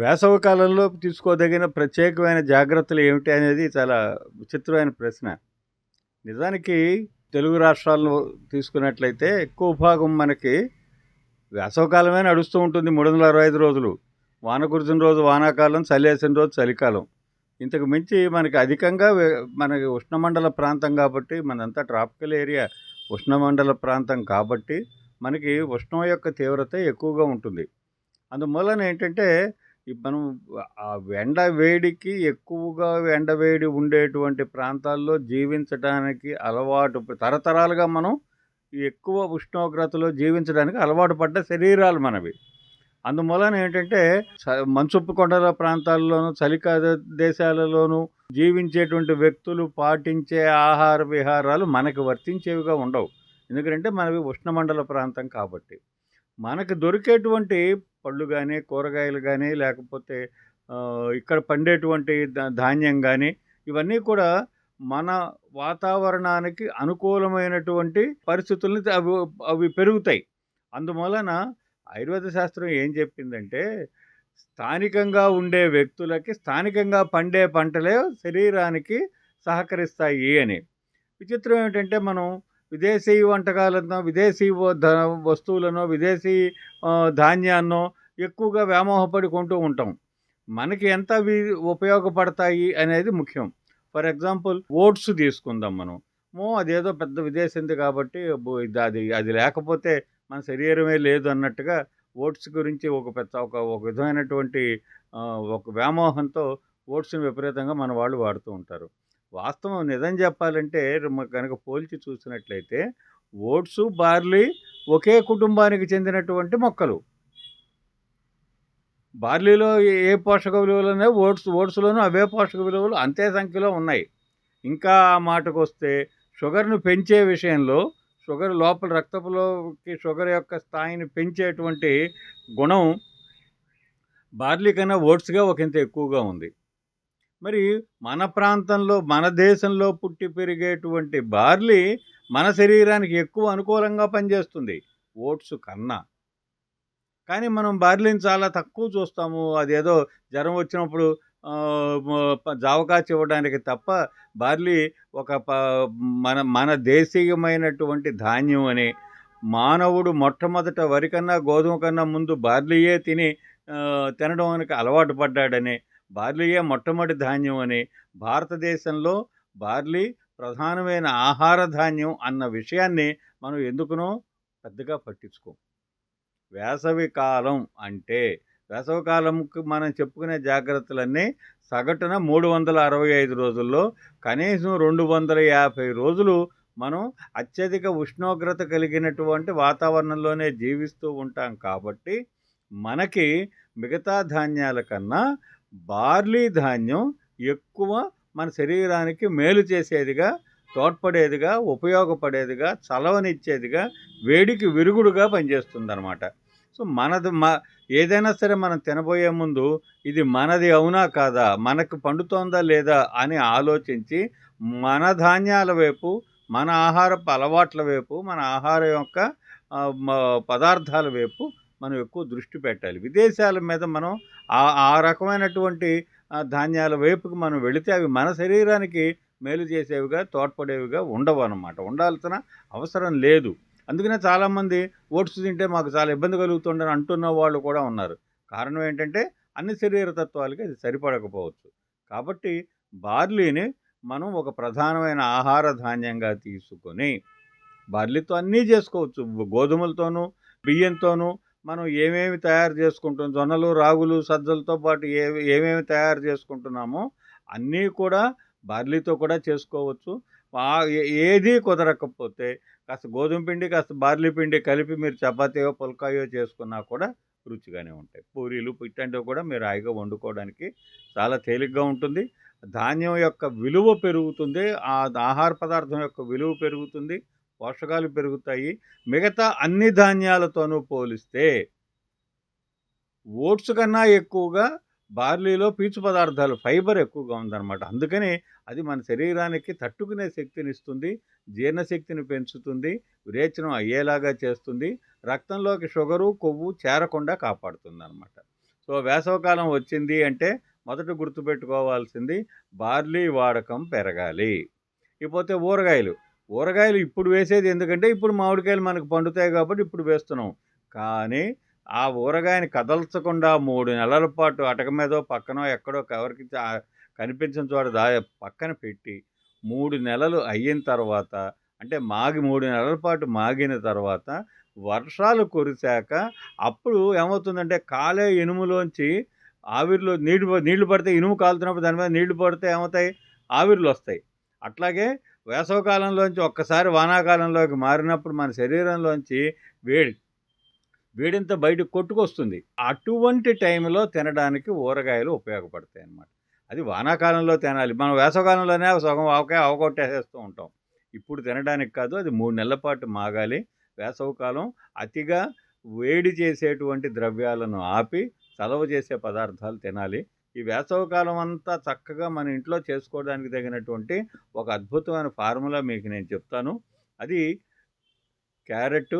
వేసవ కాలంలో తీసుకోదగిన ప్రత్యేకమైన జాగ్రత్తలు ఏమిటి అనేది చాలా విచిత్రమైన ప్రశ్న. నిజానికి తెలుగు రాష్ట్రాల్లో తీసుకున్నట్లయితే ఎక్కువ భాగం మనకి వేసవకాలమే నడుస్తూ ఉంటుంది మూడు వందల అరవై ఐదు రోజులు. వాన కురిసిన రోజు వానాకాలం చలి వేసిన రోజు చలికాలం. ఇంతకు మించి మనకి అధికంగా మనకి ఉష్ణమండల ప్రాంతం కాబట్టి మనంతా ట్రాపికల్ ఏరియా ఉష్ణమండల ప్రాంతం కాబట్టి మనకి ఉష్ణం యొక్క తీవ్రత ఎక్కువగా ఉంటుంది. అందువలన ఏంటంటే మనం ఆ ఎండ వేడికి ఎక్కువగా ఎండ వేడి ఉండేటువంటి ప్రాంతాల్లో జీవించడానికి అలవాటు తరతరాలుగా మనం ఎక్కువ ఉష్ణోగ్రతలో జీవించడానికి అలవాటు పడ్డ శరీరాలు మనవి. అందువలన ఏంటంటే మంచుప్పు కొండల ప్రాంతాల్లోనూ చలిక దేశాలలోనూ జీవించేటువంటి వ్యక్తులు పాటించే ఆహార విహారాలు మనకు వర్తించేవిగా ఉండవు. ఎందుకంటే మనవి ఉష్ణమండల ప్రాంతం కాబట్టి. మనకు దొరికేటువంటి పళ్ళు కానీ కూరగాయలు కానీ లేకపోతే ఇక్కడ పండేటువంటి ధాన్యం కానీ ఇవన్నీ కూడా మన వాతావరణానికి అనుకూలమైనటువంటి పరిస్థితుల్ని అవి అవి పెరుగుతాయి. అందువలన ఆయుర్వేద శాస్త్రం ఏం చెప్పిందంటే స్థానికంగా ఉండే వ్యక్తులకి స్థానికంగా పండే పంటలే శరీరానికి సహకరిస్తాయి అని. విచిత్రం ఏమిటంటే మనం విదేశీ వంటకాలనో విదేశీ వ- వస్తువులనో విదేశీ ధాన్యాన్నో ఎక్కువగా వ్యామోహపడి కొంటూ ఉంటాం. మనకి ఎంత ఉపయోగపడతాయి అనేది ముఖ్యం. ఫర్ ఎగ్జాంపుల్ ఓట్స్ తీసుకుందాం మనం. మో అదేదో పెద్ద విదేశంది కాబట్టి ఇది అది అది లేకపోతే మన శరీరమే లేదు అన్నట్టుగా ఓట్స్ గురించి ఒక పెద్ద ఒక ఒక విధమైనటువంటి ఒక వ్యామోహంతో ఓట్స్ని విపరీతంగా మన వాళ్ళు వాడుతూ ఉంటారు. వాస్తవం నిజం చెప్పాలంటే కనుక పోల్చి చూసినట్లయితే ఓట్స్ బార్లీ ఒకే కుటుంబానికి చెందినటువంటి మొక్కలు. బార్లీలో ఏ- ఏ పోషక విలువలు ఉన్నాయో? ఓట్స్ ఓట్స్లోనూ అవే పోషక విలువలు అంతే సంఖ్యలో ఉన్నాయి. ఇంకా ఆ మాటకు వస్తే షుగర్ను పెంచే విషయంలో షుగర్ లోపల రక్తపులోకి షుగర్ యొక్క స్థాయిని పెంచేటువంటి గుణం బార్లీ కన్నా ఓట్స్గా ఒకంత ఎక్కువగా ఉంది. మరి మన ప్రాంతంలో మన దేశంలో పుట్టి పెరిగేటువంటి బార్లీ మన శరీరానికి ఎక్కువ అనుకూలంగా పనిచేస్తుంది ఓట్స్ కన్నా. కానీ మనం బార్లీని చాలా తక్కువ చూస్తాము. అదేదో జ్వరం వచ్చినప్పుడు జావకాచి ఇవ్వడానికి తప్ప బార్లీ ఒక ప మన మన దేశీయమైనటువంటి ధాన్యం అని మానవుడు మొట్టమొదట వరి కన్నా గోధుమ కన్నా ముందు బార్లీయే తిని తినడానికి అలవాటు పడ్డాడని బార్లీయే మొట్టమొదటి ధాన్యం అని భారతదేశంలో బార్లీ ప్రధానమైన ఆహార ధాన్యం అన్న విషయాన్ని మనం ఎందుకునో పెద్దగా పట్టించుకోం. వేసవి కాలం అంటే వేసవికాలంకి మనం చెప్పుకునే జాగ్రత్తలన్నీ సగటున మూడు వందల అరవై ఐదు రోజుల్లో కనీసం రెండు వందల యాభై రోజులు మనం అత్యధిక ఉష్ణోగ్రత కలిగినటువంటి వాతావరణంలోనే జీవిస్తూ ఉంటాం కాబట్టి మనకి మిగతా ధాన్యాల కన్నా బార్లీ ధాన్యం ఎక్కువ మన శరీరానికి మేలు చేసేదిగా తోడ్పడేదిగా ఉపయోగపడేదిగా చలవనిచ్చేదిగా వేడికి విరుగుడుగా పనిచేస్తుంది సో మనది మా ఏదైనా సరే మనం తినబోయే ముందు ఇది మనది అవునా కాదా మనకు పండుతోందా లేదా అని ఆలోచించి మన ధాన్యాల వైపు మన ఆహారపు అలవాట్ల వైపు మన ఆహారం యొక్క పదార్థాల వైపు మనం ఎక్కువ దృష్టి పెట్టాలి. విదేశాల మీద మనం ఆ ఆ రకమైనటువంటి ధాన్యాల వైపుకి మనం వెళితే అవి మన శరీరానికి మేలు చేసేవిగా తోడ్పడేవిగా ఉండవు అన్నమాట ఉండాల్సిన అవసరం లేదు. అందుకనే చాలామంది ఓట్స్ తింటే మాకు చాలా ఇబ్బంది కలుగుతుండని అంటున్న వాళ్ళు కూడా ఉన్నారు. కారణం ఏంటంటే అన్ని శరీర తత్వాలకి అది సరిపడకపోవచ్చు. కాబట్టి బార్లీని మనం ఒక ప్రధానమైన ఆహార ధాన్యంగా తీసుకొని బార్లీతో అన్నీ చేసుకోవచ్చు. గోధుమలతోనూ బియ్యంతోనూ మనం ఏమేమి తయారు చేసుకుంటాం జొన్నలు రాగులు సజ్జలతో పాటు ఏ ఏమేమి తయారు చేసుకుంటున్నామో అన్నీ కూడా బార్లీతో కూడా చేసుకోవచ్చు. ఏది కుదరకపోతే కాస్త గోధుమ పిండి కాస్త బార్లీ పిండి కలిపి మీరు చపాతీయో పుల్కాయో చేసుకున్నా కూడా రుచిగానే ఉంటాయి. పూరీలు ఇట్లాంటివి కూడా మీరు హాయిగా వండుకోవడానికి చాలా తేలిగ్గా ఉంటుంది. ధాన్యం యొక్క విలువ పెరుగుతుంది. ఆ ఆహార పదార్థం యొక్క విలువ పెరుగుతుంది. పోషకాలు పెరుగుతాయి. మిగతా అన్ని ధాన్యాలతోనూ పోలిస్తే ఓట్స్ కన్నా ఎక్కువగా బార్లీలో పీచు పదార్థాలు ఫైబర్ ఎక్కువగా ఉందన్నమాట. అందుకని అది మన శరీరానికి తట్టుకునే శక్తిని ఇస్తుంది జీర్ణశక్తిని పెంచుతుంది విరేచనం అయ్యేలాగా చేస్తుంది రక్తంలోకి షుగరు కొవ్వు చేరకుండా కాపాడుతుంది అనమాట సో వేసవకాలం వచ్చింది అంటే మొదట గుర్తుపెట్టుకోవాల్సింది బార్లీ వాడకం పెరగాలి. ఇకపోతే ఊరగాయలు. ఊరగాయలు ఇప్పుడు వేసేది ఎందుకంటే ఇప్పుడు మామిడికాయలు మనకు పండుతాయి కాబట్టి ఇప్పుడు వేస్తున్నాం. కానీ ఆ ఊరగాయని కదల్చకుండా మూడు నెలల పాటు అటక మీదో పక్కనో ఎక్కడో ఎవరికి కనిపించిన చోట దా పక్కన పెట్టి మూడు నెలలు అయిన తర్వాత అంటే మాగి మూడు నెలల పాటు మాగిన తర్వాత వర్షాలు కురిశాక అప్పుడు ఏమవుతుందంటే కాలే ఇనుములోంచి ఆవిరిలో నీళ్ళు నీళ్ళు పడితే ఇనుము కాలుతున్నప్పుడు దాని మీద నీళ్ళు పడితే ఏమవుతాయి? ఆవిర్లు వస్తాయి. అట్లాగే వేసవకాలంలోంచి ఒక్కసారి వానాకాలంలోకి మారినప్పుడు మన శరీరంలోంచి వేడి వేడింత బయటకు కొట్టుకొస్తుంది. అటువంటి టైంలో తినడానికి ఊరగాయలు ఉపయోగపడతాయి అన్నమాట. అది వానాకాలంలో తినాలి. మనం వేసవకాలంలోనే సగం ఆవకాయ అవగొట్టేసేస్తూ ఉంటాం. ఇప్పుడు తినడానికి కాదు అది మూడు నెలల పాటు మాగాలి. వేసవకాలం అతిగా వేడి చేసేటువంటి ద్రవ్యాలను ఆపి చలవ చేసే పదార్థాలు తినాలి. ఈ వేసవకాలం అంతా చక్కగా మన ఇంట్లో చేసుకోవడానికి తగినటువంటి ఒక అద్భుతమైన ఫార్ములా మీకు నేను చెప్తాను. అది క్యారెట్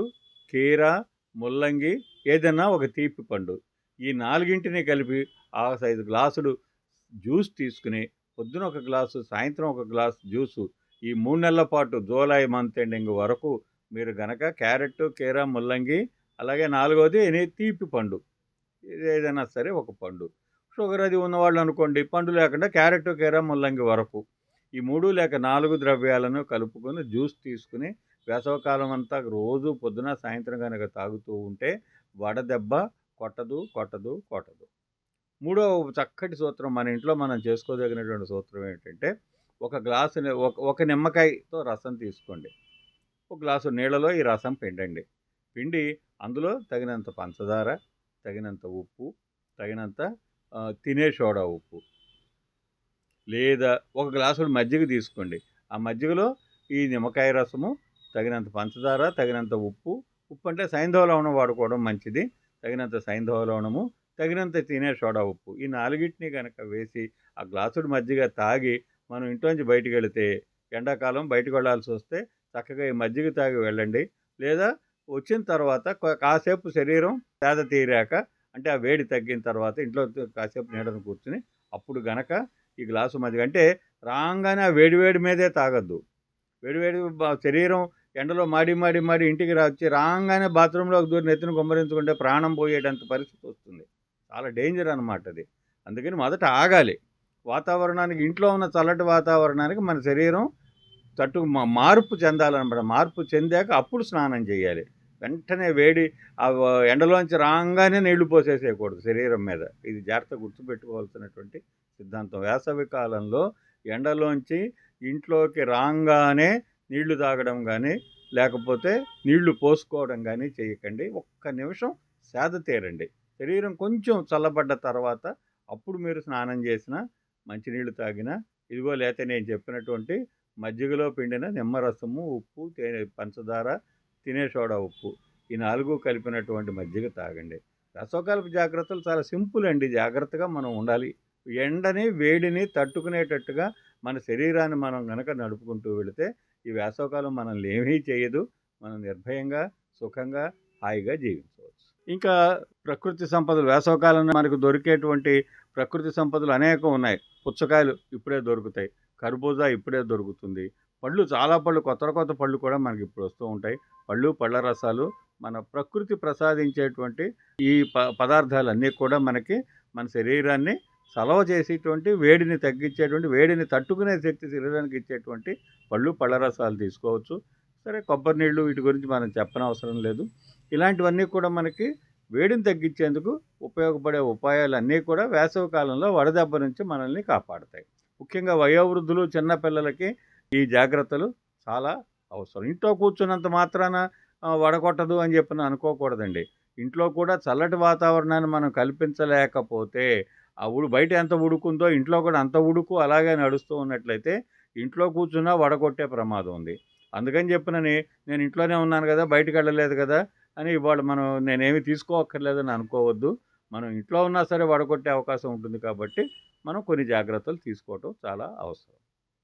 కీర ముల్లంగి ఏదైనా ఒక తీపి పండు. ఈ నాలుగింటిని కలిపి ఆ ఐదు గ్లాసులు జ్యూస్ తీసుకుని పొద్దున ఒక గ్లాసు సాయంత్రం ఒక గ్లాసు జ్యూసు ఈ మూడు నెలల పాటు జూలై మంత్ ఎండింగ్ వరకు మీరు గనక క్యారెట్ కీర ముల్లంగి అలాగే నాలుగోది ఎనీ తీపి పండు. ఏదైనా సరే ఒక పండు. షుగర్ అది ఉన్నవాళ్ళు అనుకోండి పండు లేకుండా క్యారెట్ కీర ముల్లంగి వరకు. ఈ మూడు లేక నాలుగు ద్రవ్యాలను కలుపుకొని జ్యూస్ తీసుకుని వేసవకాలం అంతా రోజు పొద్దున సాయంత్రం కనుక తాగుతూ ఉంటే వడదెబ్బ కొట్టదు కొట్టదు కొట్టదు. మూడో చక్కటి సూత్రం మన ఇంట్లో మనం చేసుకోదగినటువంటి సూత్రం ఏంటంటే ఒక గ్లాసు ఒక నిమ్మకాయతో రసం తీసుకోండి. ఒక గ్లాసు నీళ్ళలో ఈ రసం పిండండి. పిండి అందులో తగినంత పంచదార తగినంత ఉప్పు తగినంత తినే సోడా ఉప్పు. లేదా ఒక గ్లాసుడు మజ్జిగ తీసుకోండి. ఆ మజ్జిగలో ఈ నిమ్మకాయ రసము తగినంత పంచదార తగినంత ఉప్పు. ఉప్పు అంటే సైంధవ లవణం వాడుకోవడం మంచిది. తగినంత సైంధవ లవణము తగినంత తినే సోడా ఉప్పు. ఈ నాలుగింటిని కనుక వేసి ఆ గ్లాసుడు మజ్జిగ తాగి మనం ఇంట్లోంచి బయటికి వెళితే ఎండాకాలం బయటకు వెళ్ళాల్సి వస్తే చక్కగా ఈ మజ్జిగ తాగి వెళ్ళండి. లేదా వచ్చిన తర్వాత కాసేపు శరీరం పేద తీరాక అంటే ఆ వేడి తగ్గిన తర్వాత ఇంట్లో కాసేపు నీడను కూర్చుని అప్పుడు గనక ఈ గ్లాసు మధ్య అంటే రాగానే ఆ వేడి వేడి మీదే తాగద్దు. వేడి వేడి శరీరం ఎండలో మాడి మాడి మాడి ఇంటికి రా వచ్చి రాగానే బాత్రూంలోకి దూరి నెత్తిన గుమ్మరించుకుంటే ప్రాణం పోయేటంత పరిస్థితి వస్తుంది. చాలా డేంజర్ అనమాట అది. అందుకని మొదట ఆగాలి. వాతావరణానికి ఇంట్లో ఉన్న చల్లటి వాతావరణానికి మన శరీరం తట్టు మార్పు చెందాలన్నమాట. మార్పు చెందాక అప్పుడు స్నానం చేయాలి. వెంటనే వేడి ఆ ఎండలోంచి రాగానే నీళ్ళు పోసేసేయకూడదు శరీరం మీద. ఇది జాగ్రత్త గుర్తుపెట్టుకోవాల్సినటువంటి సిద్ధాంతం. వేసవి కాలంలో ఎండలోంచి ఇంట్లోకి రాగానే నీళ్ళు తాగడం కానీ లేకపోతే నీళ్ళు పోసుకోవడం కానీ చేయకండి. ఒక్క నిమిషం సేద తీరండి. శరీరం కొంచెం చల్లబడ్డ తర్వాత అప్పుడు మీరు స్నానం చేసిన మంచినీళ్ళు తాగినా ఇదిగో లేతే నేను చెప్పినటువంటి మజ్జిగలో పిండిన నిమ్మరసము ఉప్పు తేనె పంచదార తినే సోడా ఉప్పు ఈ నాలుగు కలిపినటువంటి మజ్జిగ తాగండి. రసోకల్ప జాగ్రత్తలు చాలా సింపుల్ అండి. జాగ్రత్తగా మనం ఉండాలి. ఎండని వేడిని తట్టుకునేటట్టుగా మన శరీరాన్ని మనం గనక నడుపుకుంటూ వెళితే ఈ వేసవకాలం మనల్ని ఏమీ చేయదు. మనం నిర్భయంగా సుఖంగా హాయిగా జీవించవచ్చు. ఇంకా ప్రకృతి సంపదలు వేసవకాలం మనకు దొరికేటువంటి ప్రకృతి సంపదలు అనేకం ఉన్నాయి. పుచ్చకాయలు ఇప్పుడే దొరుకుతాయి. కర్బూజా ఇప్పుడే దొరుకుతుంది. పళ్ళు చాలా పళ్ళు కొత్త కొత్త పళ్ళు కూడా మనకి ఇప్పుడు వస్తూ ఉంటాయి. పళ్ళు పళ్ళ రసాలు మన ప్రకృతి ప్రసాదించేటువంటి ఈ ప పదార్థాలన్నీ కూడా మనకి మన శరీరాన్ని సలవ చేసేటువంటి వేడిని తగ్గించేటువంటి వేడిని తట్టుకునే శక్తి శరీరానికి ఇచ్చేటువంటి పళ్ళు పళ్ళ రసాలు తీసుకోవచ్చు. సరే కొబ్బరి నీళ్ళు వీటి గురించి మనం చెప్పనవసరం లేదు. ఇలాంటివన్నీ కూడా మనకి వేడిని తగ్గించేందుకు ఉపయోగపడే ఉపాయాలు అన్నీ కూడా వేసవి కాలంలో వడదెబ్బ నుంచి మనల్ని కాపాడతాయి. ముఖ్యంగా వయోవృద్ధులు చిన్నపిల్లలకి ఈ జాగ్రత్తలు చాలా అవసరం. ఇంట్లో కూర్చున్నంత మాత్రాన వడగొట్టదు అని చెప్పి అనుకోకూడదండి. ఇంట్లో కూడా చల్లటి వాతావరణాన్ని మనం కల్పించలేకపోతే ఆ ఉడు బయట ఎంత ఉడుకుందో ఇంట్లో కూడా అంత ఉడుకు అలాగే నడుస్తూ ఉన్నట్లయితే ఇంట్లో కూర్చున్నా వడగొట్టే ప్రమాదం ఉంది. అందుకని చెప్పినని నేను ఇంట్లోనే ఉన్నాను కదా బయటికి వెళ్ళలేదు కదా అని ఇవాళ మనం నేనేమి తీసుకోక్కర్లేదని అనుకోవద్దు. మనం ఇంట్లో ఉన్నా సరే వడగొట్టే అవకాశం ఉంటుంది కాబట్టి మనం కొన్ని జాగ్రత్తలు తీసుకోవటం చాలా అవసరం.